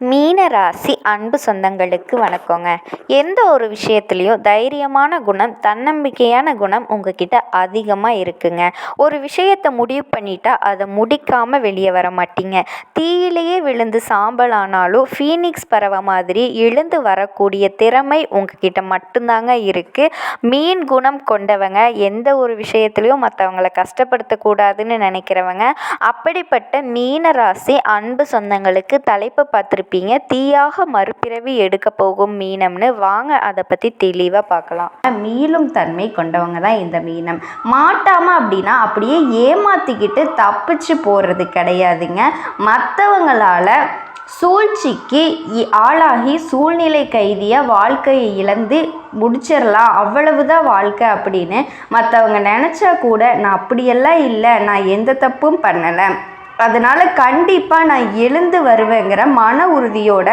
மீன ராசி அன்பு சொந்தங்களுக்கு வணக்கங்க. எந்த ஒரு விஷயத்துலையும் தைரியமான குணம் தன்னம்பிக்கையான குணம் உங்ககிட்ட அதிகமாக இருக்குங்க. ஒரு விஷயத்தை முடிவு பண்ணிட்டா அதை முடிக்காமல் வெளியே வர மாட்டீங்க. தீயிலேயே விழுந்து சாம்பல் ஆனாலும் ஃபீனிக்ஸ் பறவை மாதிரி எழுந்து வரக்கூடிய திறமை உங்ககிட்ட மட்டும்தாங்க இருக்குது மீன் குணம் கொண்டவங்க எந்த ஒரு விஷயத்துலையும் மற்றவங்கள கஷ்டப்படுத்தக்கூடாதுன்னு நினைக்கிறவங்க அப்படிப்பட்ட மீன ராசி அன்பு சொந்தங்களுக்கு தலைப்பு பார்த்துருப்பீங்க. இருப்பீங்க தீயாக மறுபிறவி எடுக்க போகும் மீனம்னு. வாங்க அதை பற்றி தெளிவாக பார்க்கலாம். மீளும் தன்மை கொண்டவங்க தான் இந்த மீனம். மாட்டாமல் அப்படின்னா அப்படியே ஏமாற்றிக்கிட்டு தப்பிச்சு போகிறது கிடையாதுங்க. மற்றவங்களால் சூழ்ச்சிக்கு ஆளாகி சூழ்நிலை கைதியாக வாழ்க்கையை இழந்து முடிச்சிடலாம் அவ்வளவுதான் வாழ்க்கை அப்படின்னு மற்றவங்க நினச்சா கூட நான் அப்படியெல்லாம் இல்லை. நான் எந்த தப்பும் பண்ணலை. அதனால் கண்டிப்பாக நான் எழுந்து வருவேங்கிற மன உறுதியோட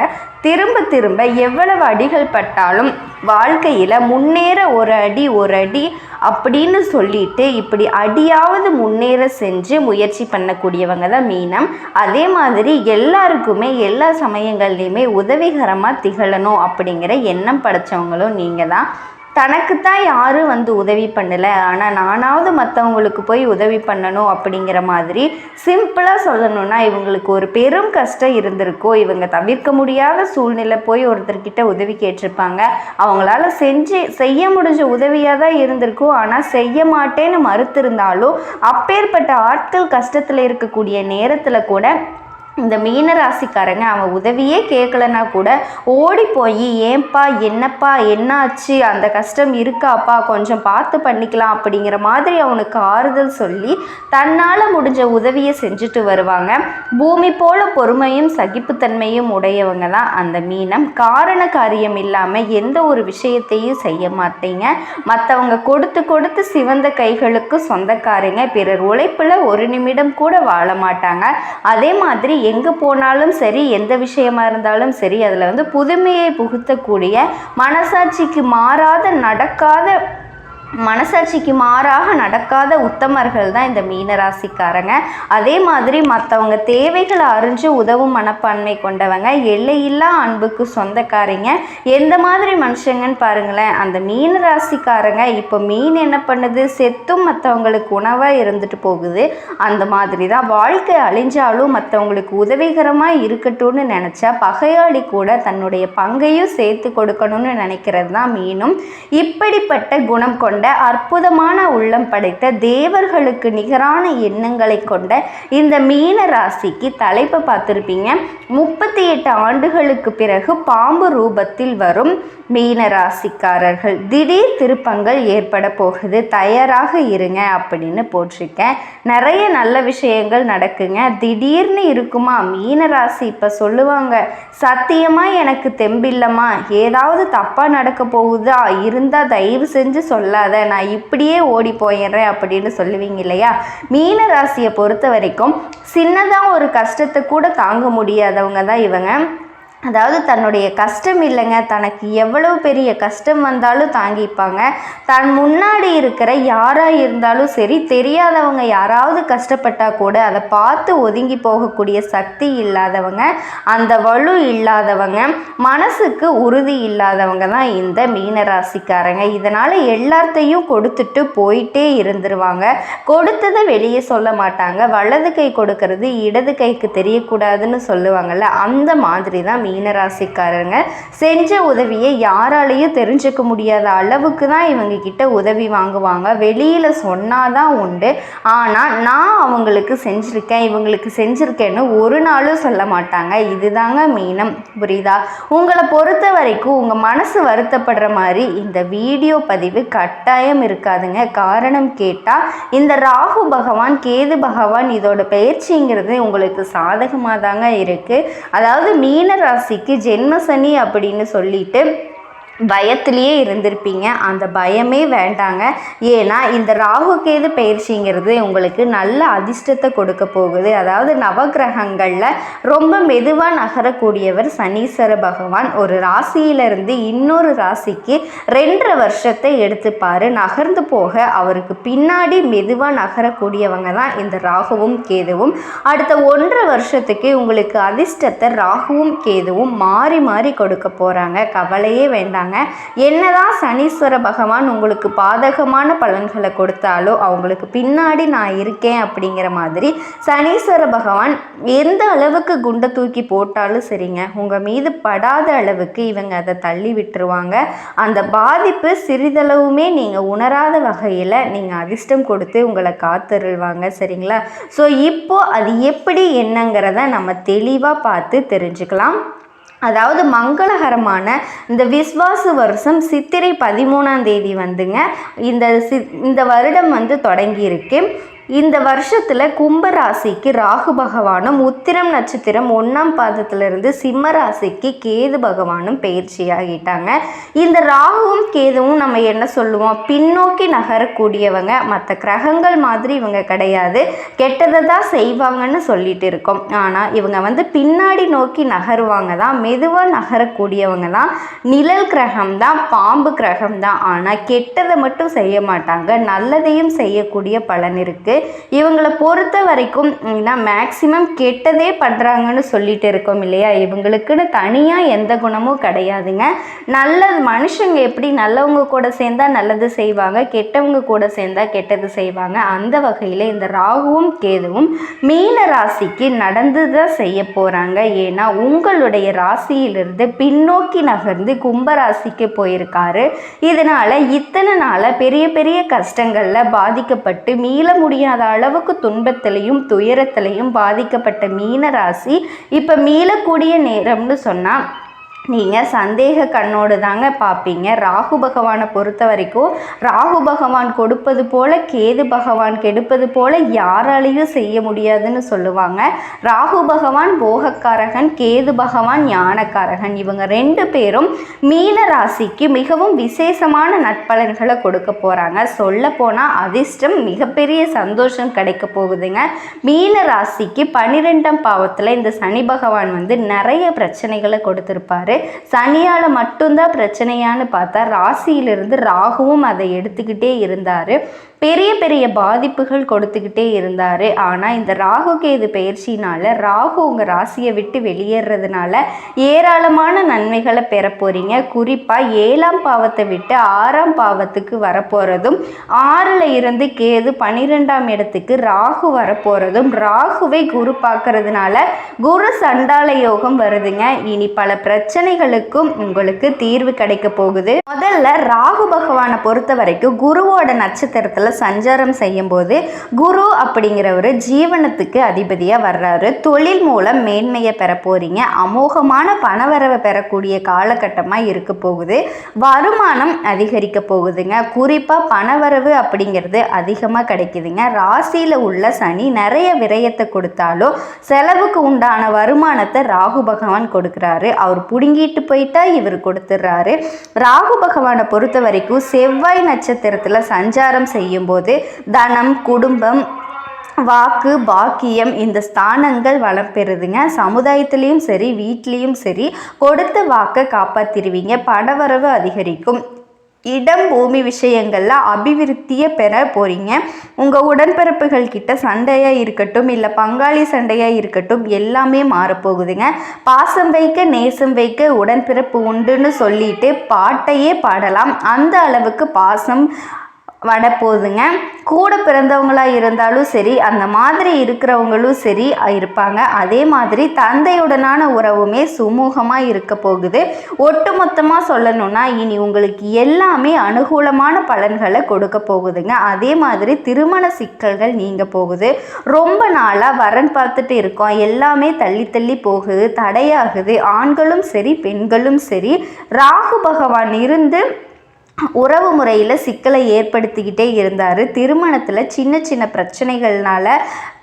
திரும்ப திரும்ப எவ்வளவு அடிகள் பட்டாலும் வாழ்க்கையில் முன்னேற ஒரு அடி ஒரு அடி அப்படின்னு சொல்லிட்டு இப்படி அடியாவது முன்னேற செஞ்சு முயற்சி பண்ணக்கூடியவங்க தான் மீனம். அதே மாதிரி எல்லாருக்குமே எல்லா சமயங்கள்லையுமே உதவிகரமாக திகழணும் அப்படிங்கிற எண்ணம் படைத்தவங்களும் நீங்கள் தான். தனக்கு தான் யாரும் வந்து உதவி பண்ணலை. ஆனால் நானாவது மற்றவங்களுக்கு போய் உதவி பண்ணணும் அப்படிங்கிற மாதிரி சிம்பிளாக சொல்லணும்னா இவங்களுக்கு ஒரு பெரும் கஷ்டம் இருந்திருக்கோ இவங்க தவிர்க்க முடியாத சூழ்நிலை போய் ஒருத்தர்கிட்ட உதவி கேட்டிருப்பாங்க. அவங்களால செஞ்சு செய்ய முடிஞ்ச உதவியாக தான் இருந்திருக்கும் ஆனால் செய்ய மாட்டேன்னு மறுத்திருந்தாலும் அப்பேற்பட்ட ஆட்கள் கஷ்டத்தில் இருக்கக்கூடிய நேரத்தில் கூட இந்த மீன ராசிக்காரங்க அவன் உதவியே கேட்கலனா கூட ஓடி போய் ஏன்பா என்னப்பா என்னாச்சு? அந்த கஷ்டம் இருக்காப்பா கொஞ்சம் பார்த்து பண்ணிக்கலாம் அப்படிங்கிற மாதிரி அவனுக்கு ஆறுதல் சொல்லி தன்னால் முடிஞ்ச உதவியை செஞ்சுட்டு வருவாங்க. பூமி போல பொறுமையும் சகிப்புத்தன்மையும் உடையவங்க தான் அந்த மீனம். காரண காரியம் இல்லாமல் எந்த ஒரு விஷயத்தையும் செய்ய மாட்டீங்க. மற்றவங்க கொடுத்து கொடுத்து சிவந்த கைகளுக்கு சொந்தக்காரங்க. பிறர் உழைப்பில் ஒரு நிமிடம் கூட வாழ மாட்டாங்க. அதே மாதிரி எங்கே போனாலும் சரி எந்த விஷயமா இருந்தாலும் சரி அதில் வந்து புதுமையை புகுத்தக்கூடிய மனசாட்சிக்கு மாறாத நடக்காத மனசாட்சிக்கு மாறாக நடக்காத உத்தமர்கள் தான் இந்த மீனராசிக்காரங்க. அதே மாதிரி மற்றவங்க தேவைகளை அறிஞ்சு உதவும் மனப்பான்மை கொண்டவங்க எல்லையில்லா அன்புக்கு சொந்தக்காரங்க. எந்த மாதிரி மனுஷங்கன்னு பாருங்களேன் அந்த மீனராசிக்காரங்க இப்போ மீன் என்ன பண்ணுது? செத்தும் மற்றவங்களுக்கு உணவாக இருந்துட்டு போகுது. அந்த மாதிரி தான் வாழ்க்கை அழிஞ்சாலும் மற்றவங்களுக்கு உதவிகரமாக இருக்கட்டும்னு நினச்சா பகையாளி கூட தன்னுடைய பங்கையும் சேர்த்து கொடுக்கணும்னு நினைக்கிறது தான் மீனும். இப்படிப்பட்ட குணம் கொண்ட கொண்ட அற்புதமான உள்ளம் படைத்த தேவர்களுக்கு நிகரான எண்ணங்களை கொண்ட இந்த மீன ராசிக்கு தலைப்பை பார்த்துருப்பீங்க. முப்பத்தி எட்டு ஆண்டுகளுக்கு பிறகு பாம்பு ரூபத்தில் வரும் மீன ராசிக்காரர்கள். திடீர் திருப்பங்கள் ஏற்பட போகுது. தயாராக இருங்க அப்படின்னு போட்டிருக்கேன் நிறைய நல்ல விஷயங்கள் நடக்குங்க. திடீர்னு இருக்குமா? மீன ராசி இப்போ சொல்லுவாங்க சத்தியமாக எனக்கு தெம்பில்லம்மா. ஏதாவது தப்பாக நடக்க போகுதா? இருந்தால் தயவு செஞ்சு சொல்லாத. கதை நான் இப்படியே ஓடி போயிடுறேன் அப்படின்னு சொல்லுவீங்க இல்லையா? மீன ராசியை பொறுத்த வரைக்கும் சின்னதாக ஒரு கஷ்டத்தை கூட தாங்க முடியாதவங்க தான் இவங்க. அதாவது தன்னுடைய கஷ்டம் இல்லைங்க. தனக்கு எவ்வளவு பெரிய கஷ்டம் வந்தாலும் தாங்கிப்பாங்க. தன் முன்னாடி இருக்கிற யாராக இருந்தாலும் சரி தெரியாதவங்க யாராவது கஷ்டப்பட்டால் கூட அதை பார்த்து ஒதுங்கி போகக்கூடிய சக்தி இல்லாதவங்க அந்த வலு இல்லாதவங்க மனசுக்கு உறுதி இல்லாதவங்க தான் இந்த மீனராசிக்காரங்க. இதனால் எல்லாத்தையும் கொடுத்துட்டு போயிட்டே இருந்துருவாங்க. கொடுத்ததை வெளியே சொல்ல மாட்டாங்க. வலது கை கொடுக்கறது இடது கைக்கு தெரியக்கூடாதுன்னு சொல்லுவாங்கள்ல அந்த மாதிரி தான் மீனராசிக்காரங்க செஞ்ச உதவியை யாராலையும் தெரிஞ்சுக்க முடியாத அளவுக்கு தான் இவங்க கிட்ட உதவி வாங்குவாங்க. வெளியில் சொன்னாதான் உண்டு. ஆனால் நான் அவங்களுக்கு செஞ்சுருக்கேன் இவங்களுக்கு செஞ்சுருக்கேன்னு ஒரு நாளும் சொல்ல மாட்டாங்க. இதுதாங்க மீனம். புரியுதா? உங்களை பொறுத்த வரைக்கும் உங்கள் மனசு வருத்தப்படுற மாதிரி இந்த வீடியோ பதிவு கட்டாயம் இருக்காதுங்க. காரணம் கேட்டால் இந்த ராகு பகவான் கேது பகவான் இதோட பயிற்சிங்கிறது உங்களுக்கு சாதகமாக தாங்க இருக்குது அதாவது மீன ராசி ராசிக்கு ஜென்ம சனி அப்படின்னு சொல்லிட்டு பயத்திலேயே இருந்திருப்பீங்க. அந்த பயமே வேண்டாங்க. ஏன்னா இந்த ராகு கேது பயிற்சிங்கிறது உங்களுக்கு நல்ல அதிர்ஷ்டத்தை கொடுக்க போகுது. அதாவது நவகிரகங்களில் ரொம்ப மெதுவாக நகரக்கூடியவர் சனீஸ்வர பகவான். ஒரு ராசியிலிருந்து இன்னொரு ராசிக்கு ரெண்டரை வருஷத்தை எடுத்துப்பார். நகர்ந்து போக அவருக்கு பின்னாடி மெதுவாக நகரக்கூடியவங்க தான் இந்த ராகுவும் கேதுவும். அடுத்த ஒன்றரை வருஷத்துக்கு உங்களுக்கு அதிர்ஷ்டத்தை ராகுவும் கேதுவும் மாறி மாறி கொடுக்க போகிறாங்க கவலையே வேண்டாம் சொல்கிறாங்க என்னதான் சனீஸ்வர பகவான் உங்களுக்கு பாதகமான பலன்களை கொடுத்தாலோ அவங்களுக்கு பின்னாடி நான் இருக்கேன் அப்படிங்கிற மாதிரி சனீஸ்வர பகவான் எந்த அளவுக்கு குண்டை தூக்கி போட்டாலும் சரிங்க. உங்கள் மீது படாத அளவுக்கு இவங்க அதை தள்ளி விட்டுருவாங்க. அந்த பாதிப்பு சிறிதளவுமே நீங்கள் உணராத வகையில் நீங்கள் அதிர்ஷ்டம் கொடுத்து உங்களை காத்தருள்வாங்க. சரிங்களா? ஸோ இப்போ அது எப்படி என்னங்கிறத நம்ம தெளிவாக பார்த்து தெரிஞ்சுக்கலாம். அதாவது மங்களகரமான இந்த விஸ்வாசு வருஷம் சித்திரை பதிமூணாம் தேதி வந்துங்க. இந்த சி இந்த வருடம் வந்து தொடங்கியிருக்கு. இந்த வருஷத்தில் கும்பராசிக்கு ராகு பகவானும் உத்திரம் நட்சத்திரம் ஒன்றாம் பாதத்திலிருந்து சிம்ம ராசிக்கு கேது பகவானும் பயிற்சியாகிட்டாங்க. இந்த ராகுவும் கேதுவும் நம்ம என்ன சொல்லுவோம்? பின்னோக்கி நகரக்கூடியவங்க. மற்ற கிரகங்கள் மாதிரி இவங்க கிடையாது. கெட்டதை தான் செய்வாங்கன்னு சொல்லிட்டு இருக்கோம். ஆனால் இவங்க வந்து பின்னாடி நோக்கி நகருவாங்க தான். மெதுவாக நகரக்கூடியவங்க தான். நிழல் கிரகம் தான் பாம்பு கிரகம் தான். ஆனால் கெட்டதை மட்டும் செய்ய மாட்டாங்க. நல்லதையும் செய்யக்கூடிய பலன் இருக்குது இவங்களை பொறுத்த வரைக்கும் மேக்சிமம் கெட்டதே பண்ணுறாங்கன்னு சொல்லிட்டு இருக்கோம் இல்லையா? இவங்களுக்குன்னு தனியாக எந்த குணமும் கிடையாதுங்க. நல்ல மனுஷங்க எப்படி நல்லவங்க கூட சேர்ந்தா நல்லது செய்வாங்க கெட்டவங்க கூட சேர்ந்தா கெட்டது செய்வாங்க. அந்த வகையில் இந்த ராகுவும் கேதுவும் மீன ராசிக்கு நடந்து தான் செய்ய போகிறாங்க ஏன்னா உங்களுடைய ராசியிலிருந்து பின்னோக்கி நகர்ந்து கும்பராசிக்கு போயிருக்காரு. இதனால் இத்தனை நாளாக பெரிய பெரிய கஷ்டங்களில் பாதிக்கப்பட்டு மீள முடியாத அளவுக்கு துன்பத்திலையும் துயரத்திலையும் பாதிக்கப்பட்ட மீன ராசி இப்போ மீளக்கூடிய நேரம்னு சொன்னால் நீங்கள் சந்தேக கண்ணோடு தாங்க பார்ப்பீங்க. ராகு பகவானை பொறுத்த வரைக்கும் ராகு பகவான் கொடுப்பது போல கேது பகவான் கெடுப்பது போல யாராலையும் செய்ய முடியாதுன்னு சொல்லுவாங்க. ராகு பகவான் போகக்காரகன் கேது பகவான் ஞானக்காரகன். இவங்க ரெண்டு பேரும் மீன ராசிக்கு மிகவும் விசேஷமான நட்பலன்களை கொடுக்க போகிறாங்க சொல்ல போனால் அதிர்ஷ்டம் மிகப்பெரிய சந்தோஷம் கிடைக்க போகுதுங்க. மீன ராசிக்கு பன்னிரெண்டாம் பாவத்தில் இந்த சனி பகவான் வந்து நிறைய பிரச்சனைகளை கொடுத்துருப்பாரு. சனியால் மட்டும்தான் பிரச்சனையான்னு பார்த்தா ராசியிலிருந்து ராகுவும் அதை எடுத்துக்கிட்டே இருந்தார். பெரிய பெரிய பாதிப்புகள் கொடுத்துக்கிட்டே இருந்தார். ஆனால் இந்த ராகு கேது பயிற்சினால் ராகு உங்கள் ராசியை விட்டு வெளியேறதுனால ஏராளமான நன்மைகளை பெற போகிறீங்க குறிப்பாக ஏழாம் பாவத்தை விட்டு ஆறாம் பாவத்துக்கு வரப்போகிறதும் ஆறில் இருந்து கேது பன்னிரெண்டாம் இடத்துக்கு ராகு வரப்போகிறதும் ராகுவை குரு பார்க்கறதுனால குரு சண்டால யோகம் வருதுங்க. இனி பல பிரச்சனை பிரச்சனைகளுக்கும் உங்களுக்கு தீர்வு கிடைக்க போகுது. முதல்ல ராகு பகவானை பொறுத்த வரைக்கும் குருவோட நட்சத்திரத்தில் சஞ்சாரம் செய்யும் போது குரு அப்படிங்கிறவர் ஜீவனத்துக்கு அதிபதியாக வர்றாரு. தொழில் மூலம் மேன்மையை பெற போறீங்க. அமோகமான பணவரவை பெறக்கூடிய காலகட்டமாக இருக்க போகுது. வருமானம் அதிகரிக்க போகுதுங்க. குறிப்பாக பணவரவு அப்படிங்கிறது அதிகமாக கிடைக்குதுங்க. ராசியில் உள்ள சனி நிறைய விரயத்தை கொடுத்தாலும் செலவுக்கு உண்டான வருமானத்தை ராகு பகவான் கொடுக்குறாரு. அவர் பிடுங்கிட்டு போயிட்டா இவர் கொடுத்துட்றாரு ராகு பகவானை பொறுத்த வரைக்கும் செவ்வாய் நட்சத்திரத்தில் சஞ்சாரம் செய்யும்போது தனம் குடும்பம் வாக்கு பாக்கியம் இந்த ஸ்தானங்கள் வளம் பெறுதுங்க. சமுதாயத்திலையும் சரி வீட்லேயும் சரி கொடுத்த வாக்கை காப்பாற்றிடுவீங்க பணவரவு அதிகரிக்கும். இடம் பூமி விஷயங்களில் அபிவிருத்தியை பெற போகிறீங்க உங்கள் உடன்பிறப்புகள் கிட்ட சண்டையாக இருக்கட்டும் இல்லை பங்காளி சண்டையாக இருக்கட்டும் எல்லாமே மாறப்போகுதுங்க. பாசம் வைக்க நேசம் வைக்க உடன்பிறப்பு உண்டுன்னு சொல்லிட்டு பாட்டையே பாடலாம். அந்த அளவுக்கு பாசம் வரப்போகுதுங்க கூட பிறந்தவங்களா இருந்தாலும் சரி அந்த மாதிரி இருக்கிறவங்களும் சரி இருப்பாங்க. அதே மாதிரி தந்தையுடனான உறவுமே சுமூகமாக இருக்க போகுது. ஒட்டுமொத்தமாக சொல்லணும்னா இனி உங்களுக்கு எல்லாமே அனுகூலமான பலன்களை கொடுக்க போகுதுங்க. அதே மாதிரி திருமண சிக்கல்கள் நீங்க போகுது. ரொம்ப நாளாக வரன் பார்த்துட்டு இருக்கோம். எல்லாமே தள்ளி தள்ளி போகுது தடையாகுது. ஆண்களும் சரி பெண்களும் சரி ராகு பகவான் இருந்து உறவு முறையில் சிக்கலை ஏற்படுத்திக்கிட்டே இருந்தார். திருமணத்தில் சின்ன சின்ன பிரச்சனைகள்னால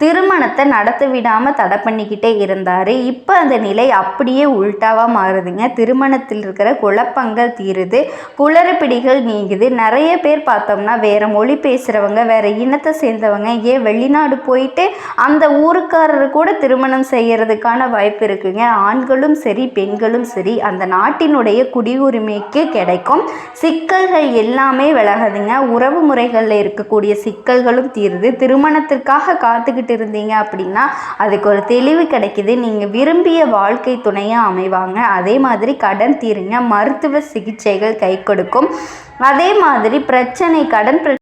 திருமணத்தை நடத்த விடாமல் தடை பண்ணிக்கிட்டே இருந்தார். இப்போ அந்த நிலை அப்படியே உல்ட்டாவாக மாறுதுங்க. திருமணத்தில் இருக்கிற குழப்பங்கள் தீருது. குளறுபிடிகள் நீங்குது. நிறைய பேர் பார்த்தோம்னா வேறு மொழி பேசுகிறவங்க வேறு இனத்தை சேர்ந்தவங்க ஏன் வெளிநாடு போயிட்டு அந்த ஊருக்காரர் கூட திருமணம் செய்கிறதுக்கான வாய்ப்பு இருக்குங்க. ஆண்களும் சரி பெண்களும் சரி அந்த நாட்டினுடைய குடியுரிமைக்கு கிடைக்கும். சிக்கல் சிக்கல்கள் எல்லாமே விலகுதுங்க. உறவு முறைகளில் இருக்கக்கூடிய சிக்கல்களும் தீருது. திருமணத்திற்காக காத்துக்கிட்டு இருந்தீங்க அப்படின்னா அதுக்கு ஒரு தெளிவு கிடைக்குது. நீங்கள் விரும்பிய வாழ்க்கை துணையாக அமைவாங்க. அதே மாதிரி கடன் தீருங்க. மருத்துவ சிகிச்சைகள் கை கொடுக்கும். அதே மாதிரி பிரச்சனை கடன் பிர